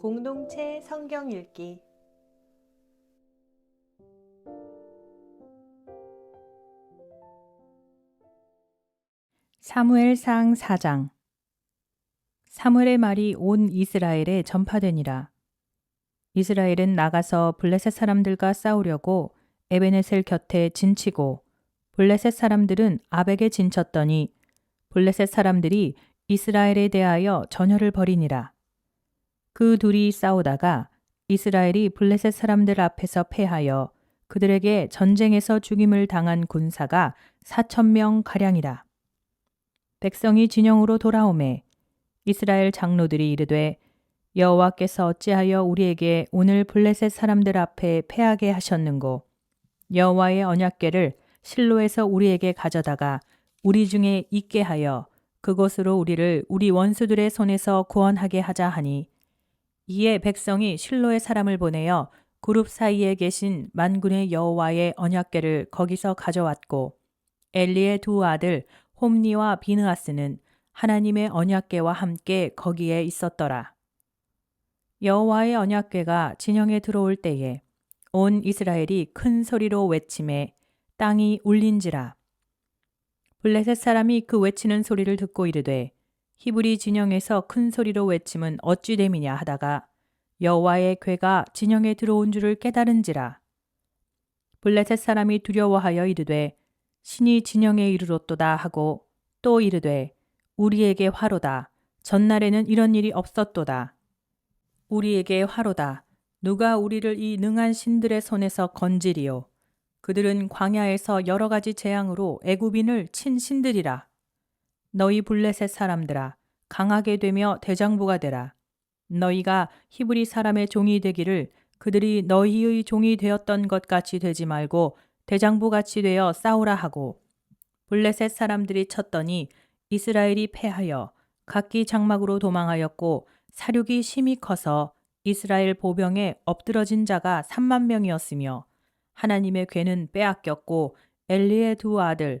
공동체 성경 읽기 사무엘상 4장 사무엘의 말이 온 이스라엘에 전파되니라. 이스라엘은 나가서 블레셋 사람들과 싸우려고 에베네셀 곁에 진치고 블레셋 사람들은 아벡에 진쳤더니 블레셋 사람들이 이스라엘에 대하여 전열을 벌이니라. 그 둘이 싸우다가 이스라엘이 블레셋 사람들 앞에서 패하여 그들에게 전쟁에서 죽임을 당한 군사가 4천 명 가량이라. 백성이 진영으로 돌아오매 이스라엘 장로들이 이르되 여호와께서 어찌하여 우리에게 오늘 블레셋 사람들 앞에 패하게 하셨는고 여호와의 언약궤를 실로에서 우리에게 가져다가 우리 중에 있게 하여 그곳으로 우리를 우리 원수들의 손에서 구원하게 하자 하니 이에 백성이 실로의 사람을 보내어 그룹 사이에 계신 만군의 여호와의 언약궤를 거기서 가져왔고 엘리의 두 아들 홈니와 비느하스는 하나님의 언약궤와 함께 거기에 있었더라. 여호와의 언약궤가 진영에 들어올 때에 온 이스라엘이 큰 소리로 외침에 땅이 울린지라. 블레셋 사람이 그 외치는 소리를 듣고 이르되 히브리 진영에서 큰 소리로 외침은 어찌 됨이냐 하다가 여호와의 궤가 진영에 들어온 줄을 깨달은지라. 블레셋 사람이 두려워하여 이르되 신이 진영에 이르렀도다 하고 또 이르되 우리에게 화로다. 전날에는 이런 일이 없었도다. 우리에게 화로다. 누가 우리를 이 능한 신들의 손에서 건지리요. 그들은 광야에서 여러 가지 재앙으로 애굽인을 친 신들이라. 너희 블레셋 사람들아 강하게 되며 대장부가 되라. 너희가 히브리 사람의 종이 되기를 그들이 너희의 종이 되었던 것 같이 되지 말고 대장부 같이 되어 싸우라 하고 블레셋 사람들이 쳤더니 이스라엘이 패하여 각기 장막으로 도망하였고 사륙이 심히 커서 이스라엘 보병에 엎드러진 자가 3만 명이었으며 하나님의 괴는 빼앗겼고 엘리의 두 아들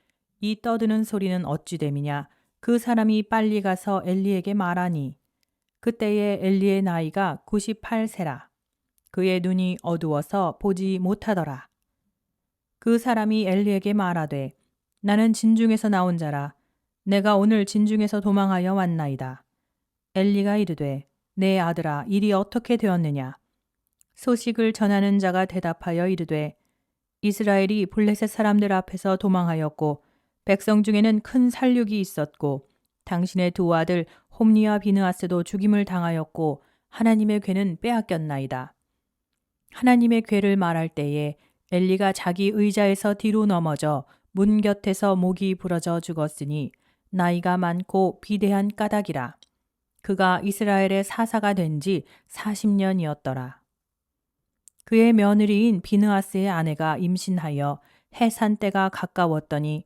이 떠드는 소리는 어찌 됨이냐 그 사람이 빨리 가서 엘리에게 말하니 그때에 엘리의 나이가 98세라. 그의 눈이 어두워서 보지 못하더라. 그 사람이 엘리에게 말하되 나는 진중에서 나온 자라 내가 오늘 진중에서 도망하여 왔나이다. 엘리가 이르되 내 아들아 일이 어떻게 되었느냐 소식을 전하는 자가 대답하여 이르되 이스라엘이 블레셋 사람들 앞에서 도망하였고 백성 중에는 큰 살육이 있었고 당신의 두 아들 홈니와 비느하스도 죽임을 당하였고 하나님의 괴는 빼앗겼나이다. 하나님의 괴를 말할 때에 엘리가 자기 의자에서 뒤로 넘어져 문 곁에서 목이 부러져 죽었으니 나이가 많고 비대한 까닭이라. 그가 이스라엘의 사사가 된 지 40년이었더라. 그의 며느리인 비느하스의 아내가 임신하여 해산 때가 가까웠더니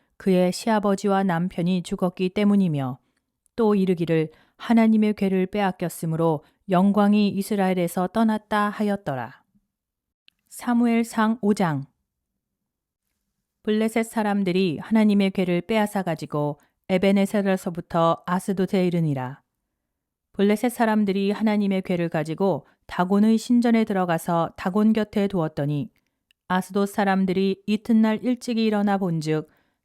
그의 시아버지와 남편이 죽었기 때문이며 또 이르기를 하나님의 괴를 빼앗겼으므로 영광이 이스라엘에서 떠났다 하였더라. 사무엘상 5장 블레셋 사람들이 하나님의 괴를 빼앗아 가지고 에베네셀에서부터 아스도에 이르니라. 블레셋 사람들이 하나님의 괴를 가지고 다곤의 신전에 들어가서 다곤 곁에 두었더니 아스도 사람들이 이튿날 일찍이 일어나 본즉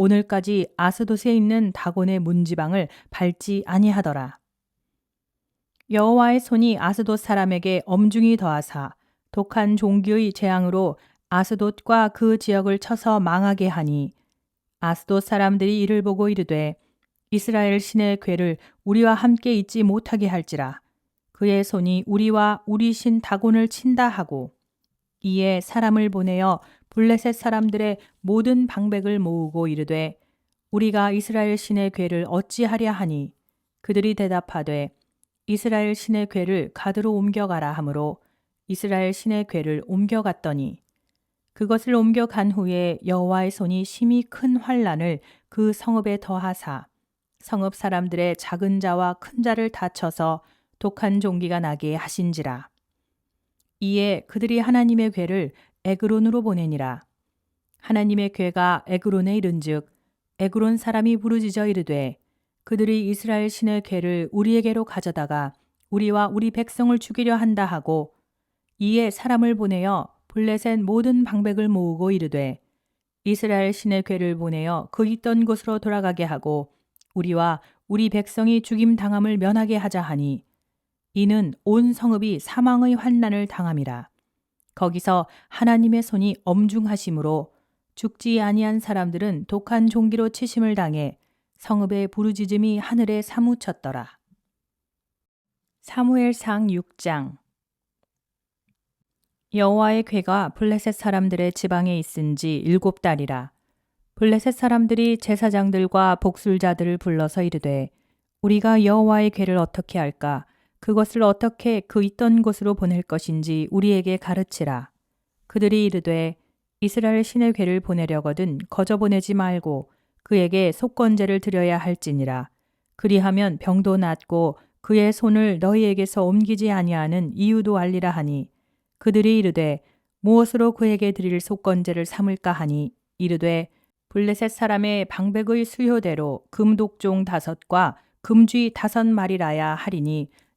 오늘까지 아스돗에 있는 다곤의 문지방을 밟지 아니하더라. 여호와의 손이 아스돗 사람에게 엄중히 더하사 독한 종기의 재앙으로 아스돗과 그 지역을 쳐서 망하게 하니 아스돗 사람들이 이를 보고 이르되 이스라엘 신의 괴를 우리와 함께 있지 못하게 할지라 그의 손이 우리와 우리 신 다곤을 친다 하고 이에 사람을 보내어 블레셋 사람들의 모든 방백을 모으고 이르되 우리가 이스라엘 신의 괴를 어찌하랴 하니? 그들이 대답하되 이스라엘 신의 괴를 가드로 옮겨가라 하므로 이스라엘 신의 괴를 옮겨갔더니 그것을 옮겨간 후에 여호와의 손이 심히 큰 환란을 그 성읍에 더하사 성읍 사람들의 작은 자와 큰 자를 다쳐서 독한 종기가 나게 하신지라. 이에 그들이 하나님의 괴를 에그론으로 보내니라. 하나님의 괴가 에그론에 이른즉 에그론 사람이 부르짖어 이르되 그들이 이스라엘 신의 괴를 우리에게로 가져다가 우리와 우리 백성을 죽이려 한다 하고 이에 사람을 보내어 블레셋 모든 방백을 모으고 이르되 이스라엘 신의 괴를 보내어 그 있던 곳으로 돌아가게 하고 우리와 우리 백성이 죽임 당함을 면하게 하자 하니 이는 온 성읍이 사망의 환난을 당함이라 거기서 하나님의 손이 엄중하심으로 죽지 아니한 사람들은 독한 종기로 치심을 당해 성읍의 부르짖음이 하늘에 사무쳤더라. 사무엘상 6장 여호와의 괴가 블레셋 사람들의 지방에 있은지 일곱 달이라. 블레셋 사람들이 제사장들과 복술자들을 불러서 이르되 우리가 여호와의 괴를 어떻게 할까? 그것을 어떻게 그 있던 곳으로 보낼 것인지 우리에게 가르치라. 그들이 이르되 이스라엘 신의 괴를 보내려거든 거저 보내지 말고 그에게 속건제를 드려야 할지니라. 그리하면 병도 낫고 그의 손을 너희에게서 옮기지 아니하는 이유도 알리라 하니 그들이 이르되 무엇으로 그에게 드릴 속건제를 삼을까 하니 이르되 블레셋 사람의 방백의 수효대로 금독종 다섯과 금쥐 다섯 마리라야 하리니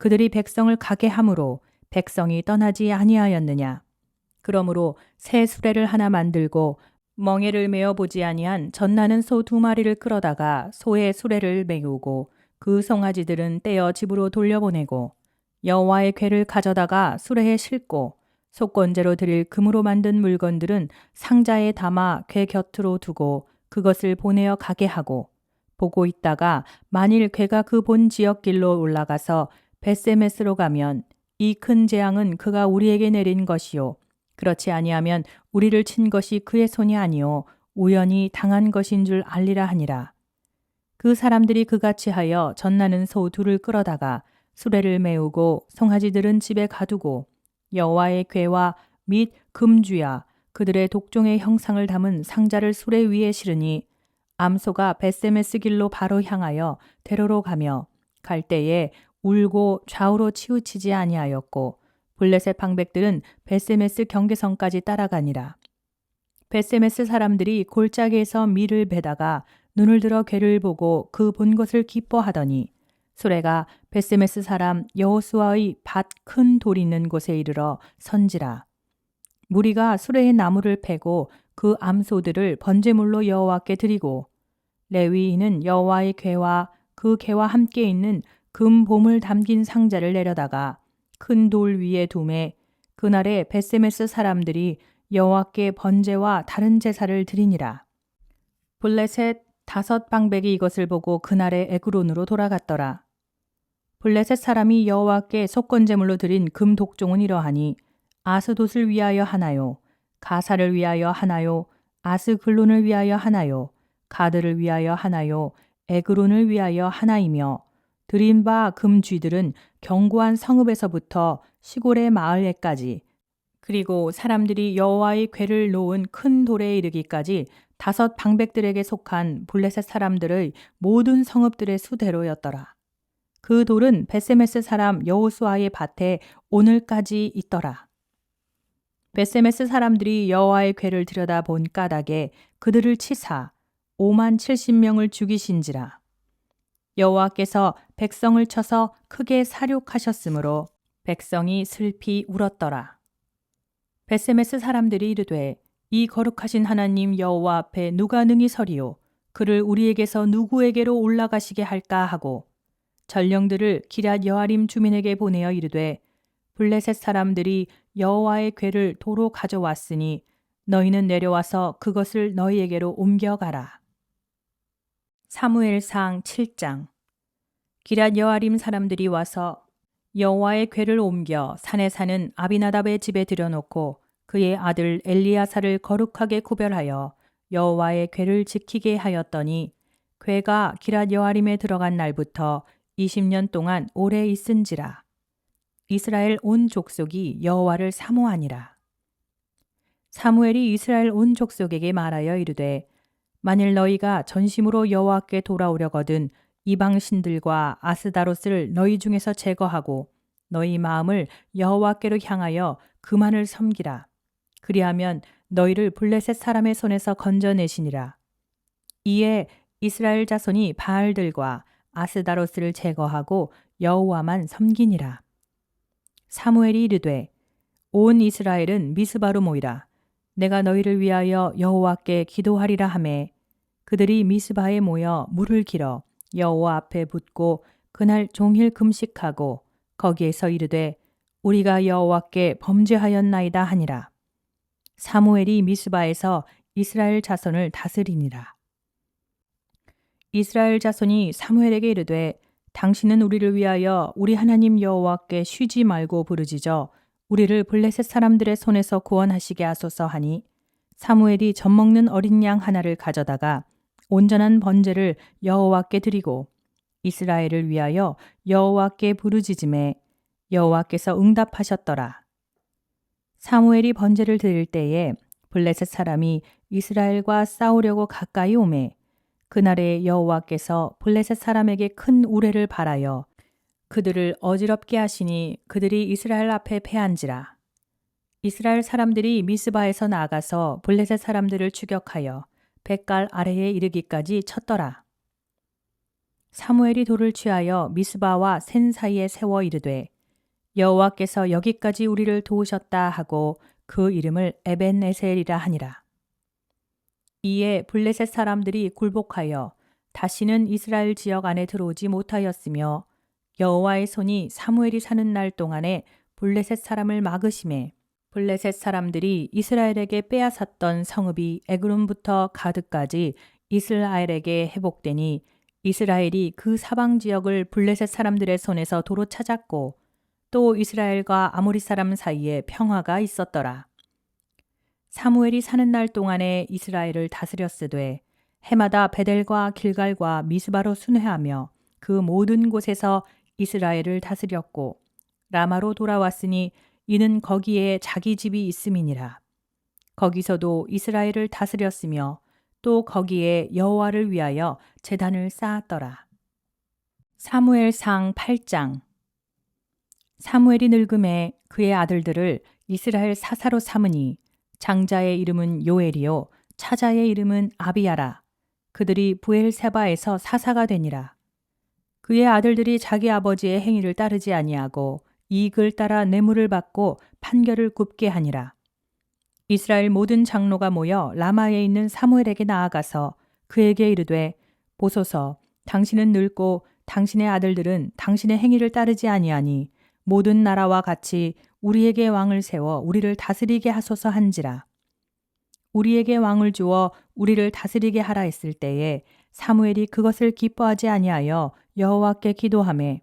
그들이 백성을 가게 함으로 백성이 떠나지 아니하였느냐? 그러므로 새 수레를 하나 만들고 멍에를 메어 보지 아니한 전나는 소 두 마리를 끌어다가 소의 수레를 메우고 그 송아지들은 떼어 집으로 돌려보내고 여호와의 궤를 가져다가 수레에 싣고 속건제로 드릴 금으로 만든 물건들은 상자에 담아 궤 곁으로 두고 그것을 보내어 가게 하고 보고 있다가 만일 궤가 그 본 지역길로 올라가서 베세메스로 가면 이 큰 재앙은 그가 우리에게 내린 것이요. 그렇지 아니하면 우리를 친 것이 그의 손이 아니요. 우연히 당한 것인 줄 알리라 하니라. 그 사람들이 그같이 하여 전나는 소 둘을 끌어다가 수레를 메우고 송아지들은 집에 가두고 여호와의 궤와 및 금주야 그들의 독종의 형상을 담은 상자를 수레 위에 실으니 암소가 베세메스 길로 바로 향하여 대로로 가며 갈 때에 울고 좌우로 치우치지 아니하였고 블레셋 방백들은 베세메스 경계선까지 따라가니라. 베세메스 사람들이 골짜기에서 밀을 베다가 눈을 들어 괴를 보고 그 본 것을 기뻐하더니 수레가 베세메스 사람 여호수아의 밭 큰 돌 있는 곳에 이르러 선지라. 무리가 수레의 나무를 패고 그 암소들을 번제물로 여호와께 드리고 레위인은 여호와의 궤와 그 궤와 함께 있는 금 봄을 담긴 상자를 내려다가 큰 돌 위에 두매 그날에 베세메스 사람들이 여호와께 번제와 다른 제사를 드리니라. 블레셋 다섯 방백이 이것을 보고 그날에 에그론으로 돌아갔더라. 블레셋 사람이 여호와께 속건제물로 드린 금 독종은 이러하니 아스돗을 위하여 하나요. 가사를 위하여 하나요? 아스글론을 위하여 하나요? 가드를 위하여 하나요? 에그론을 위하여 하나이며 들인 바 금쥐들은 견고한 성읍에서부터 시골의 마을에까지 그리고 사람들이 여호와의 궤를 놓은 큰 돌에 이르기까지 다섯 방백들에게 속한 블레셋 사람들의 모든 성읍들의 수대로였더라. 그 돌은 베세메스 사람 여호수아의 밭에 오늘까지 있더라. 베세메스 사람들이 여호와의 궤를 들여다 본 까닭에 그들을 치사 5만 70명을 죽이신지라. 여호와께서 백성을 쳐서 크게 사륙하셨으므로 백성이 슬피 울었더라. 베세메스 사람들이 이르되 이 거룩하신 하나님 여호와 앞에 누가 능히 서리요 그를 우리에게서 누구에게로 올라가시게 할까 하고 전령들을 기랏 여아림 주민에게 보내어 이르되 블레셋 사람들이 여호와의 궤를 도로 가져왔으니 너희는 내려와서 그것을 너희에게로 옮겨가라. 사무엘상 7장 기랏 여아림 사람들이 와서 여호와의 궤를 옮겨 산에 사는 아비나답의 집에 들여놓고 그의 아들 엘리야사를 거룩하게 구별하여 여호와의 궤를 지키게 하였더니 궤가 기랏 여아림에 들어간 날부터 20년 동안 오래 있은지라. 이스라엘 온 족속이 여호와를 사모하니라. 사무엘이 이스라엘 온 족속에게 말하여 이르되 만일 너희가 전심으로 여호와께 돌아오려거든 이방 신들과 아스다롯을 너희 중에서 제거하고 너희 마음을 여호와께로 향하여 그만을 섬기라. 그리하면 너희를 블레셋 사람의 손에서 건져내시니라. 이에 이스라엘 자손이 바알들과 아스다롯을 제거하고 여호와만 섬기니라. 사무엘이 이르되 온 이스라엘은 미스바로 모이라. 내가 너희를 위하여 여호와께 기도하리라 하매 그들이 미스바에 모여 물을 길어 여호와 앞에 붓고 그날 종일 금식하고 거기에서 이르되 우리가 여호와께 범죄하였나이다 하니라. 사무엘이 미스바에서 이스라엘 자손을 다스리니라. 이스라엘 자손이 사무엘에게 이르되 당신은 우리를 위하여 우리 하나님 여호와께 쉬지 말고 부르짖어 우리를 블레셋 사람들의 손에서 구원하시게 하소서 하니 사무엘이 젖 먹는 어린 양 하나를 가져다가 온전한 번제를 여호와께 드리고 이스라엘을 위하여 여호와께 부르짖음에 여호와께서 응답하셨더라. 사무엘이 번제를 드릴 때에 블레셋 사람이 이스라엘과 싸우려고 가까이 오매 그날에 여호와께서 블레셋 사람에게 큰 우레를 발하여 그들을 어지럽게 하시니 그들이 이스라엘 앞에 패한지라. 이스라엘 사람들이 미스바에서 나가서 블레셋 사람들을 추격하여 백갈 아래에 이르기까지 쳤더라. 사무엘이 돌을 취하여 미스바와 센 사이에 세워 이르되 여호와께서 여기까지 우리를 도우셨다 하고 그 이름을 에벤에셀이라 하니라. 이에 블레셋 사람들이 굴복하여 다시는 이스라엘 지역 안에 들어오지 못하였으며 여호와의 손이 사무엘이 사는 날 동안에 블레셋 사람을 막으심에 블레셋 사람들이 이스라엘에게 빼앗았던 성읍이 에그론부터 가드까지 이스라엘에게 회복되니 이스라엘이 그 사방 지역을 블레셋 사람들의 손에서 도로 찾았고 또 이스라엘과 아모리 사람 사이에 평화가 있었더라. 사무엘이 사는 날 동안에 이스라엘을 다스렸으되 해마다 베델과 길갈과 미스바로 순회하며 그 모든 곳에서 이스라엘을 다스렸고 라마로 돌아왔으니 이는 거기에 자기 집이 있음이니라. 거기서도 이스라엘을 다스렸으며 또 거기에 여호와를 위하여 제단을 쌓았더라. 사무엘상 8장 사무엘이 늙음에 그의 아들들을 이스라엘 사사로 삼으니 장자의 이름은 요엘이요 차자의 이름은 아비야라 그들이 부엘세바에서 사사가 되니라 그의 아들들이 자기 아버지의 행위를 따르지 아니하고 이익을 따라 뇌물을 받고 판결을 굽게 하니라 이스라엘 모든 장로가 모여 라마에 있는 사무엘에게 나아가서 그에게 이르되 보소서 당신은 늙고 당신의 아들들은 당신의 행위를 따르지 아니하니 모든 나라와 같이 우리에게 왕을 세워 우리를 다스리게 하소서 한지라. 우리에게 왕을 주어 우리를 다스리게 하라 했을 때에 사무엘이 그것을 기뻐하지 아니하여 여호와께 기도하매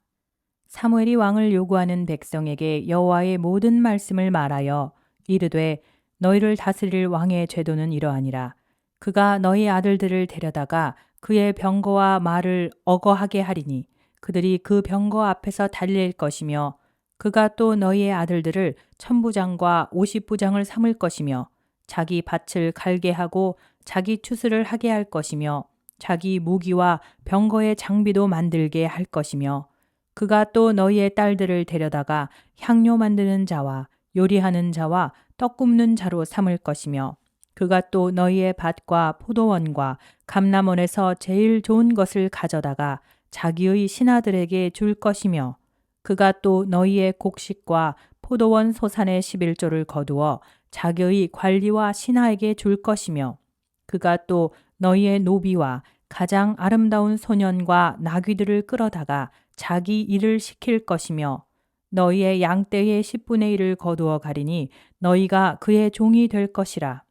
사무엘이 왕을 요구하는 백성에게 여호와의 모든 말씀을 말하여 이르되 너희를 다스릴 왕의 제도는 이러하니라. 그가 너희 아들들을 데려다가 그의 병거와 말을 어거하게 하리니 그들이 그 병거 앞에서 달릴 것이며 그가 또 너희의 아들들을 천부장과 오십부장을 삼을 것이며 자기 밭을 갈게 하고 자기 추수를 하게 할 것이며 자기 무기와 병거의 장비도 만들게 할 것이며 그가 또 너희의 딸들을 데려다가 향료 만드는 자와 요리하는 자와 떡 굽는 자로 삼을 것이며 그가 또 너희의 밭과 포도원과 감남원에서 제일 좋은 것을 가져다가 자기의 신하들에게 줄 것이며 그가 또 너희의 곡식과 포도원 소산의 11조를 거두어 자기의 관리와 신하에게 줄 것이며 그가 또 너희의 노비와 가장 아름다운 소년과 나귀들을 끌어다가 자기 일을 시킬 것이며 너희의 양떼의 10분의 1을 거두어 가리니 너희가 그의 종이 될 것이라.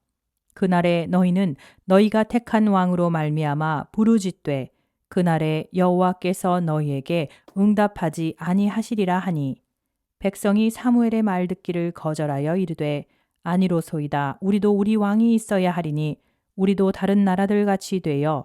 그날에 너희는 너희가 택한 왕으로 말미암아 부르짖되 그날에 여호와께서 너희에게 응답하지 아니하시리라 하니 백성이 사무엘의 말 듣기를 거절하여 이르되 아니로소이다 우리도 우리 왕이 있어야 하리니 우리도 다른 나라들 같이 되어